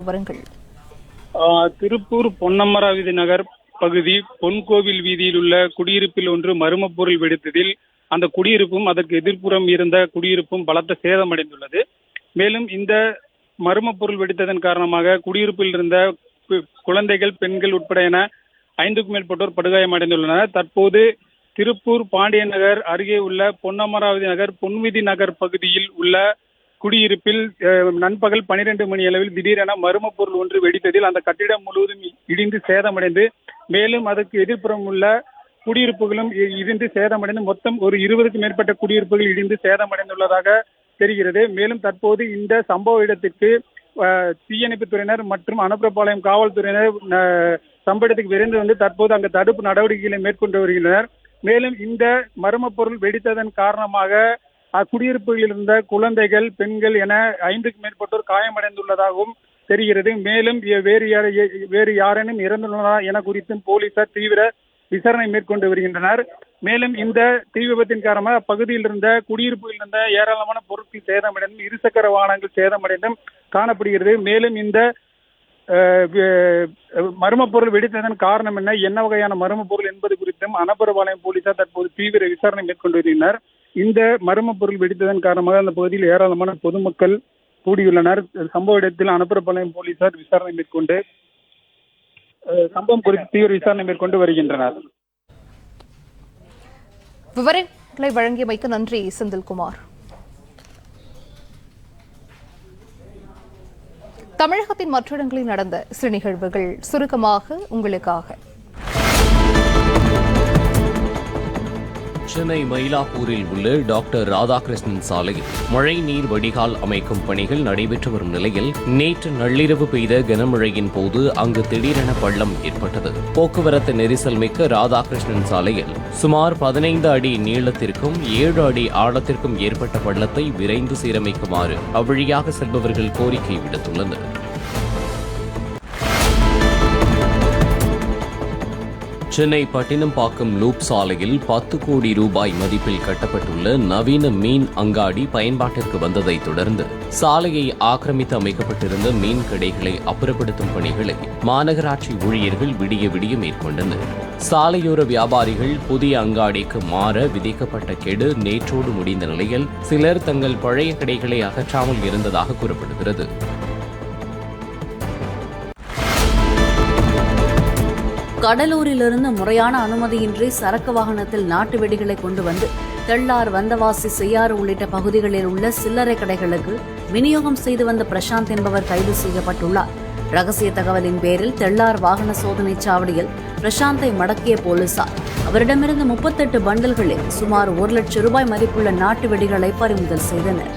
விவரங்கள். திருப்பூர் பொன்னமராவதி நகர் பகுதி பொன்கோவில் வீதியில் உள்ள குடியிருப்பில் ஒன்று மர்மப் பொருள் வெடித்ததில் அந்த குடியிருப்பும் அதற்கு எதிர்ப்புறம் இருந்த குடியிருப்பும் பலத்த சேதமடைந்துள்ளது. மேலும் இந்த மர்மப் பொருள் வெடித்ததன் காரணமாக குடியிருப்பில் இருந்த குழந்தைகள் பெண்கள் உட்பட என ஐந்துக்கும் மேற்பட்டோர் படுகாயமடைந்துள்ளனர். தற்போது திருப்பூர் பாண்டிய நகர் அருகே உள்ள பொன்னமராவதி நகர் பொன்விதி நகர் பகுதியில் உள்ள குடியிருப்பில் நண்பகல் பனிரெண்டு மணி அளவில் திடீரென மர்ம பொருள் ஒன்று வெடித்ததில் அந்த கட்டிடம் முழுவதும் இடிந்து சேதமடைந்து மேலும் அதற்கு எதிர்ப்புறம் உள்ள குடியிருப்புகளும் இ- இடிந்து சேதமடைந்து மொத்தம் ஒரு இருபதுக்கும் மேற்பட்ட குடியிருப்புகள் இடிந்து சேதமடைந்துள்ளதாக தெரிகிறது. மேலும் தற்போது இந்த சம்பவ இடத்திற்கு தீயணைப்பு துறையினர் மற்றும் அனுப்புறப்பாளையம் காவல்துறையினர் அஹ், சம்பவ இடத்துக்கு விரைந்து வந்து தற்போது அங்கு தடுப்பு நடவடிக்கைகளை மேற்கொண்டு வருகின்றனர். மேலும் இந்த மர்ம பொருள் வெடித்ததன் காரணமாக அக்குடியிருப்புகளில் இருந்த குழந்தைகள் பெண்கள் என ஐந்துக்கு மேற்பட்டோர் காயமடைந்துள்ளதாகவும் தெரிகிறது. மேலும் வேறு யார- வேறு யாரேனும் இறந்துள்ளனா என குறித்தும் போலீசார் தீவிர விசாரணை மேற்கொண்டு வருகின்றனர். மேலும் இந்த தீ விபத்தின் காரணமாக அப்பகுதியில் இருந்த குடியிருப்புகளில் இருந்த ஏராளமான பொருட்கள் சேதமடைந்தும் இருசக்கர வாகனங்கள் சேதமடைந்தும் காணப்படுகிறது. மேலும் இந்த அஹ், மர்ம பொருள் வெடித்ததன் காரணம் என்ன? என்ன வகையான மர்ம பொருள் என்பது குறித்தும் அனபரபாளையம் போலீசார் தற்போது தீவிர விசாரணை மேற்கொண்டு வருகின்றனர். இந்த மர்ம பொருள் வெடித்ததன் காரணமாக அந்த பகுதியில் ஏராளமான பொதுமக்கள் கூடியுள்ளனர். சம்பவ இடத்தில் அனுப்புறப்பாளையம் போலீசார் விசாரணை மேற்கொண்டு சம்பவம் குறித்து தீவிர விசாரணை மேற்கொண்டு வருகின்றனர். விவரங்களை வழங்கியமைக்கு நன்றி செந்தில்குமார். தமிழகத்தின் மற்ற இடங்களில் நடந்த சிறு நிகழ்வுகள் சுருக்கமாக உங்களுக்காக. சென்னை மயிலாப்பூரில் உள்ள டாக்டர் ராதாகிருஷ்ணன் சாலையில் மழைநீர் வடிகால் அமைக்கும் பணிகள் நடைபெற்று வரும் நிலையில் நேற்று நள்ளிரவு பெய்த கனமழையின் போது அங்கு திடீரென பள்ளம் ஏற்பட்டது. போக்குவரத்து நெரிசல் மிக்க ராதாகிருஷ்ணன் சாலையில் சுமார் பதினைந்து அடி நீளத்திற்கும் ஏழு அடி ஆழத்திற்கும் ஏற்பட்ட பள்ளத்தை விரைந்து சீரமைக்குமாறு அவ்வழியாக செல்பவர்கள் கோரிக்கை விடுத்துள்ளனர். சென்னை பட்டினம்பாக்கம் லூப் சாலையில் பத்து கோடி ரூபாய் மதிப்பில் கட்டப்பட்டுள்ள நவீன மீன் அங்காடி பயன்பாட்டிற்கு வந்ததை தொடர்ந்து சாலையை ஆக்கிரமித்து அமைக்கப்பட்டிருந்த மீன் கடைகளை அப்புறப்படுத்தும் பணிகளை மாநகராட்சி ஊழியர்கள் விடிய விடிய மேற்கொண்டனர். சாலையோர வியாபாரிகள் புதிய அங்காடிக்கு மாற விதிக்கப்பட்ட கெடு நேற்றோடு முடிந்த நிலையில் சிலர் தங்கள் பழைய கடைகளை அகற்றாமல் இருந்ததாக கூறப்படுகிறது. கடலூரிலிருந்து முறையான அனுமதியின்றி சரக்கு வாகனத்தில் நாட்டு வெடிகளை கொண்டு வந்து தெள்ளார் வந்தவாசி செய்யாறு உள்ளிட்ட பகுதிகளில் உள்ள சில்லறை கடைகளுக்கு விநியோகம் செய்து வந்த பிரசாந்த் என்பவர் கைது செய்யப்பட்டுள்ளார். ரகசிய தகவலின் பேரில் தெள்ளார் வாகன சோதனை சாவடியில் பிரசாந்தை மடக்கிய போலீசார். அவரிடமிருந்து முப்பத்தெட்டு பண்டல்களில் சுமார் ஒரு லட்சம் ரூபாய் மதிப்புள்ள நாட்டு வெடிகளை பறிமுதல் செய்தனர்.